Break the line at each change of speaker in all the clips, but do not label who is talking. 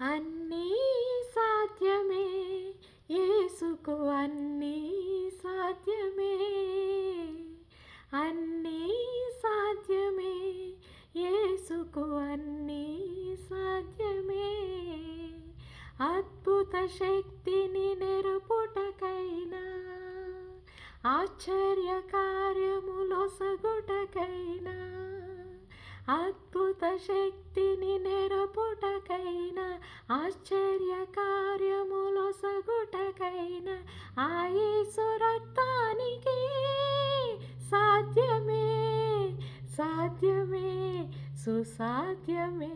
అన్నీ సాధ్యమే. యేసుకు అన్నీ సాధ్యమే. అన్నీ సాధ్యమే. యేసుకు అన్నీ సాధ్యమే. అద్భుత శక్తిని నెరుపుటకైనా ఆశ్చర్య కార్యములో సగుటకైనా అద్భుత శక్తిని నెరపుటకైనా ఆశ్చర్య కార్యములో సగుటకైనా ఆయేసు రక్తానికి సాధ్యమే సాధ్యమే సుసాధ్యమే.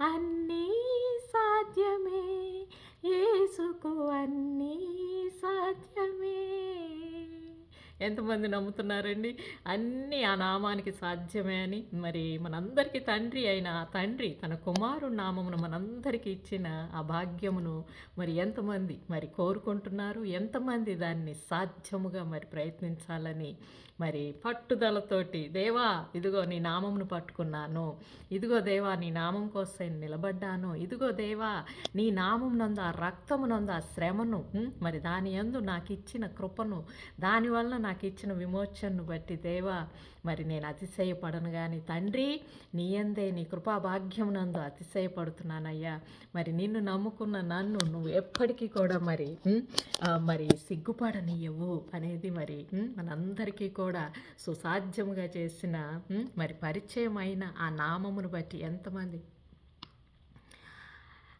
అన్నీ ఎంతమంది నమ్ముతున్నారండి? అన్నీ ఆ నామానికి సాధ్యమే అని మరి మనందరికీ తండ్రి అయిన ఆ తండ్రి తన కుమారుడు నామమును మనందరికీ ఇచ్చిన ఆ భాగ్యమును మరి ఎంతమంది మరి కోరుకుంటున్నారు? ఎంతమంది దాన్ని సాధ్యముగా మరి ప్రయత్నించాలని మరి పట్టుదలతోటి దేవా ఇదిగో నీ నామమును పట్టుకున్నాను. ఇదిగో దేవా నీ నామం కోసం నిలబడ్డాను. ఇదిగో దేవా నీ నామం నందు ఆ రక్తము నందు ఆ శ్రమను మరి దాని యందు నాకు ఇచ్చిన కృపను దానివల్ల నాకు ఇచ్చిన విమోచనను బట్టి దేవా మరి నేను అతిశయపడను కానీ తండ్రి నీ ఎందే నీ కృపా భాగ్యమునందు అతిశయపడుతున్నానయ్యా. మరి నిన్ను నమ్ముకున్న నన్ను నువ్వు ఎప్పటికీ కూడా మరి మరి సిగ్గుపడనియవు అనేది మరి మనందరికీ కూడా కూడా సుసాధ్యముగా చేసిన మరి పరిచయమైన ఆ నామమును బట్టి ఎంతమంది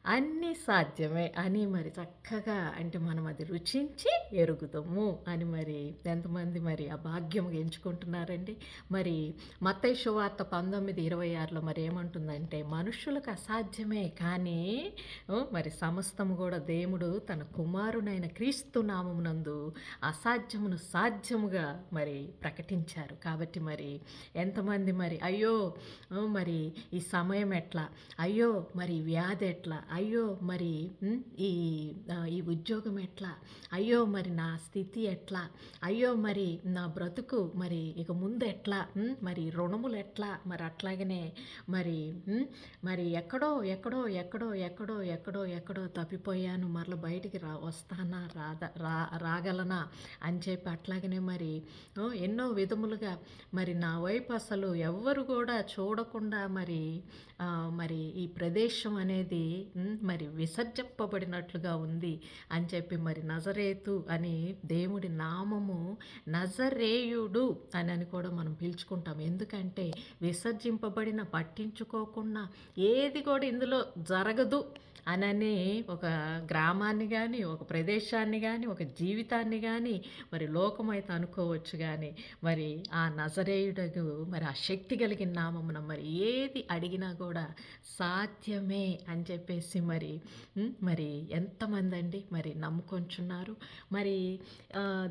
అన్నీ సాధ్యమే అని మరి చక్కగా అంటే మనం అది రుచించి ఎరుగుదాము అని మరి ఎంతమంది మరి ఆ భాగ్యం ఎంచుకుంటున్నారండి. మరి మత్తయి శువార్త పంతొమ్మిది ఇరవై ఆరులో మరి ఏమంటుందంటే మనుషులకు అసాధ్యమే కానీ మరి సమస్తము కూడా దేవుడు తన కుమారునైన క్రీస్తు నామమునందు అసాధ్యమును సాధ్యముగా మరి ప్రకటించారు. కాబట్టి మరి ఎంతమంది మరి అయ్యో మరి ఈ సమయం ఎట్లా? అయ్యో మరి వ్యాధి ఎట్లా? అయ్యో మరి ఈ ఈ ఉద్యోగం ఎట్లా? అయ్యో మరి నా స్థితి ఎట్లా? అయ్యో మరి నా బ్రతుకు మరి ఇక ముందు ఎట్లా? మరి రుణములు ఎట్లా? మరి అట్లాగనే మరి మరి ఎక్కడో ఎక్కడో ఎక్కడో ఎక్కడో ఎక్కడో ఎక్కడో తప్పిపోయాను. మరల బయటికి రా వస్తానా? రాదా? రా రాగలనా? అని చెప్పి అట్లాగనే మరి ఎన్నో విధములుగా మరి నా వైపు అసలు ఎవ్వరు కూడా చూడకుండా మరి మరి ఈ ప్రదేశం అనేది మరి విసర్జింపబడినట్లుగా ఉంది. అని చెప్పి మరి నజరేతు అని దేవుడి నామము నజరేయుడు అని అని కూడా మనం పిలుచుకుంటాం. ఎందుకంటే విసర్జింపబడిన పట్టించుకోకుండా ఏది కూడా ఇందులో జరగదు అనని ఒక గ్రామాన్ని కానీ ఒక ప్రదేశాన్ని కానీ ఒక జీవితాన్ని కానీ మరి లోకమైతే అనుకోవచ్చు కానీ మరి ఆ నజరేయుడకు మరి ఆ శక్తి కలిగిన నామమున మరి ఏది అడిగినా కూడా సాధ్యమే అని చెప్పేసి మరి మరి ఎంతమంది అండి మరి నమ్ముకొంచున్నారు. మరి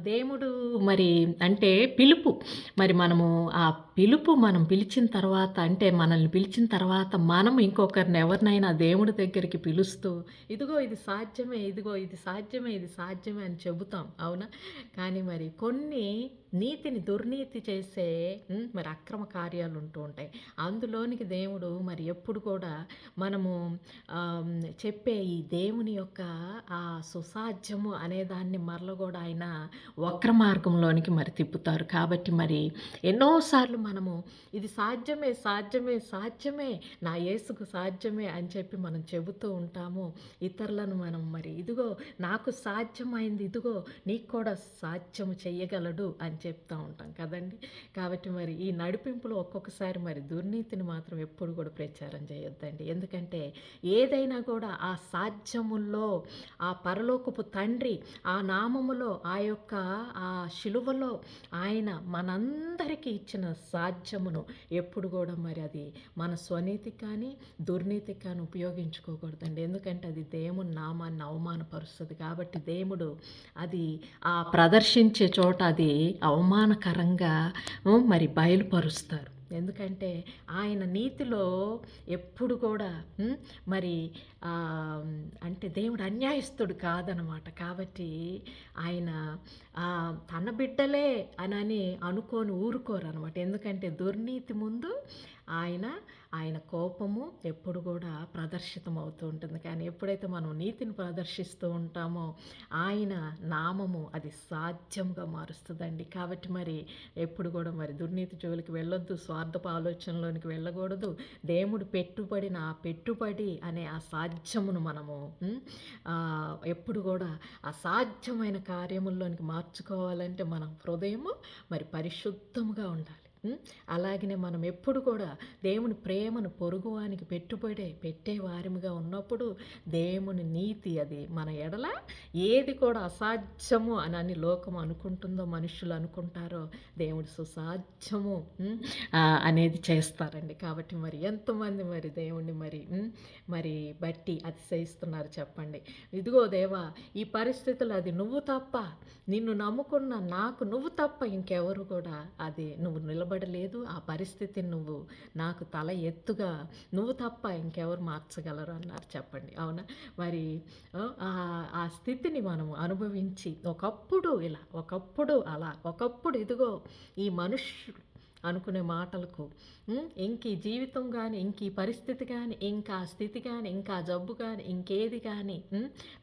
దేవుడు మరి అంటే పిలుపు. మరి మనము ఆ పిలుపు మనం పిలిచిన తర్వాత అంటే మనల్ని పిలిచిన తర్వాత మనం ఇంకొకరిని ఎవరినైనా దేవుడి దగ్గరికి పిలుస్తూ ఇదిగో ఇది సాధ్యమే ఇదిగో ఇది సాధ్యమే ఇది సాధ్యమే అని చెబుతాం. అవునా? కానీ మరి కొన్ని నీతిని దుర్నీతి చేసే మరి అక్రమ కార్యాలు ఉంటూ ఉంటాయి. అందులోనికి దేవుడు మరి ఎప్పుడు కూడా మనము చెప్పే ఈ దేవుని యొక్క ఆ సుసాధ్యము అనే దాన్ని మరల కూడా ఆయన వక్ర మార్గంలోనికి మరి తిప్పుతారు. కాబట్టి మరి ఎన్నోసార్లు మనము ఇది సాధ్యమే సాధ్యమే సాధ్యమే నా యేసుకు సాధ్యమే అని చెప్పి మనం చెబుతూ ఉంటాము. ఇతరులను మనం మరి ఇదిగో నాకు సాధ్యమైంది ఇదిగో నీకు కూడా సాధ్యము చెయ్యగలడు అని చెప్తూ ఉంటాం కదండి. కాబట్టి మరి ఈ నడిపింపులో ఒక్కొక్కసారి మరి దుర్నీతిని మాత్రం ఎప్పుడు కూడా ప్రచారం చేయొద్దండి. ఎందుకంటే ఏదైనా కూడా ఆ సాధ్యముల్లో ఆ పరలోకపు తండ్రి ఆ నామములో ఆ యొక్క ఆ శిలువలో ఆయన మనందరికీ ఇచ్చిన సాధ్యమును ఎప్పుడు కూడా మరి అది మన స్వనీతి కానీ దుర్నీతి కానీ ఉపయోగించుకోకూడదండి. ఎందుకంటే అది దేవుని నామాన్ని అవమానపరుస్తుంది. కాబట్టి దేవుడు అది ఆ ప్రదర్శించే చోట అది అవమానకరంగా మరి బయలుపరుస్తారు. ఎందుకంటే ఆయన నీతిలో ఎప్పుడు కూడా మరి అంటే దేవుడు అన్యాయస్తుడు కాదనమాట. కాబట్టి ఆయన తన బిడ్డలే అనని అనుకోని ఊరుకోరు అనమాట ఎందుకంటే దుర్నీతి ముందు ఆయన ఆయన కోపము ఎప్పుడు కూడా ప్రదర్శితం అవుతూ ఉంటుంది కానీ ఎప్పుడైతే మనం నీతిని ప్రదర్శిస్తూ ఉంటామో ఆయన నామము అది సాధ్యంగా మారుస్తుందండి. కాబట్టి మరి ఎప్పుడు కూడా మరి దుర్నీతి జోలికి వెళ్ళొద్దు స్వార్థపు ఆలోచనలోనికి వెళ్ళకూడదు. దేవుడు పెట్టుబడిన ఆ పెట్టుబడి అనే ఆ సాధ్యమును మనము ఎప్పుడు కూడా అసాధ్యమైన కార్యముల్లోనికి మార్చుకోవాలంటే మన హృదయము మరి పరిశుద్ధముగా ఉండాలి. అలాగనే మనం ఎప్పుడు కూడా దేవుని ప్రేమను పొరుగువానికి పెట్టుబడే పెట్టే వారిగా ఉన్నప్పుడు దేవుని నీతి అది మన ఎడల ఏది కూడా అసాధ్యము అని అని లోకం అనుకుంటుందో మనుషులు అనుకుంటారో దేవుడు సుసాధ్యము అనేది చేస్తారండి. కాబట్టి మరి ఎంతమంది మరి దేవుణ్ణి మరి మరి బట్టి అతిశయిస్తున్నారు చెప్పండి. ఇదిగో దేవా ఈ పరిస్థితులు అది నువ్వు తప్ప నిన్ను నమ్ముకున్న నాకు నువ్వు తప్ప ఇంకెవరు కూడా అది నువ్వు నిలబ నిలబడలేదు. ఆ పరిస్థితిని నువ్వు నాకు తల ఎత్తుగా నువ్వు తప్ప ఇంకెవరు మార్చగలరు అన్నారు చెప్పండి. అవునా? మరి ఆ ఆ స్థితిని మనం అనుభవించి ఒకప్పుడు ఇలా ఒకప్పుడు అలా ఒకప్పుడు ఇదిగో ఈ మనుషులు అనుకునే మాటలకు ఇంక ఈ జీవితం కానీ ఇంక ఈ పరిస్థితి కానీ ఇంకా స్థితి కానీ ఇంకా జబ్బు కానీ ఇంకేది కానీ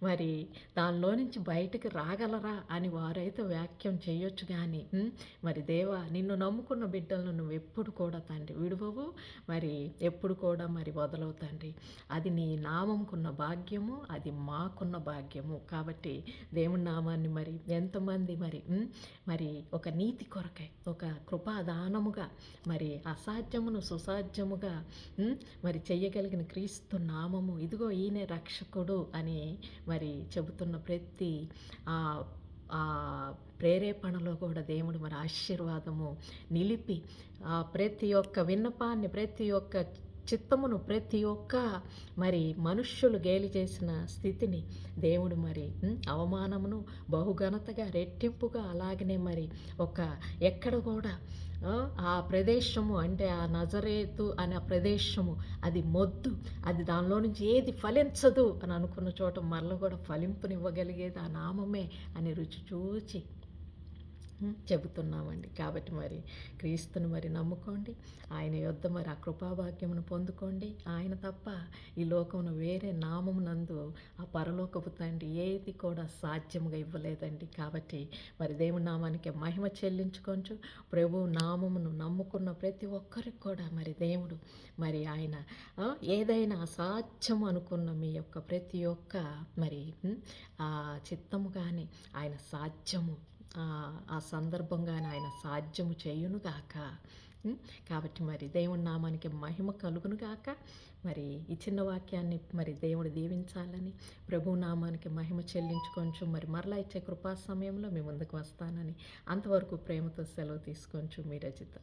మరి దానిలో నుంచి బయటకు రాగలరా అని వారైతే వ్యాఖ్యం చేయొచ్చు కానీ మరి దేవా నిన్ను నమ్ముకున్న బిడ్డలను నువ్వు ఎప్పుడు కూడా తండ్రి విడువవు మరి ఎప్పుడు కూడా మరి వదలవు తండ్రి. అది నీ నామంకున్న భాగ్యము అది మాకున్న భాగ్యము. కాబట్టి దేవుని నామాన్ని మరి ఎంతమంది మరి మరి ఒక నీతి కొరకై ఒక కృపాదానముగా మరి అసాధ్యమును సుసాధ్యముగా మరి చెయ్యగలిగిన క్రీస్తు నామము. ఇదిగో ఈయనే రక్షకుడు అని మరి చెబుతున్న ప్రతి ఆ ఆ ప్రేరేపణలో కూడా దేవుడు మరి ఆశీర్వాదము నిలిపి ఆ ప్రతి ఒక్క విన్నపాన్ని ప్రతి ఒక్క చిత్తమును ప్రతి ఒక్క మరి మనుష్యులు గేలి చేసిన స్థితిని దేవుడు మరి అవమానమును బహుఘనతగా రెట్టింపుగా అలాగనే మరి ఒక ఎక్కడ కూడా ఆ, ప్రదేశము అంటే ఆ నజరేతు అనే ప్రదేశము అది మొద్దు. అది దానిలో నుంచి ఏది ఫలించదు అని అనుకున్న చోట మరల కూడా ఫలింపునివ్వగలిగేది ఆ నామమే అని రుచి చూచి చెబుతున్నామండి. కాబట్టి మరి క్రీస్తుని మరి నమ్ముకోండి. ఆయన యొద్ద మరి ఆ కృపాభాగ్యమును పొందుకోండి. ఆయన తప్ప ఈ లోకమును వేరే నామమునందు ఆ పరలోకపు తండ్రి ఏది కూడా సాధ్యముగా ఇవ్వలేదండి. కాబట్టి మరి దేవుని నామానికి మహిమ చెల్లించుకొంచు. ప్రభు నామమును నమ్ముకున్న ప్రతి ఒక్కరికి కూడా మరి దేవుడు మరి ఆయన ఏదైనా అసాధ్యం అనుకున్న మీ యొక్క ప్రతి ఒక్క మరి ఆ చిత్తము కానీ ఆయన సాధ్యము ఆ సందర్భంగా ఆయన సాధ్యము చేయునుగాక ఉం? కాబట్టి మరి దేవుని నామానికి మహిమ కలుగును గాక. మరి ఈ చిన్న వాక్యాన్ని మరి దేవుడు దీవించాలని ప్రభు నామానికి మహిమ చెల్లించుకొంచు మరి మరలా ఇచ్చే కృపా సమయంలో మీ ముందుకు వస్తానని అంతవరకు ప్రేమతో సెలవు తీసుకొంచు మీ రచిత.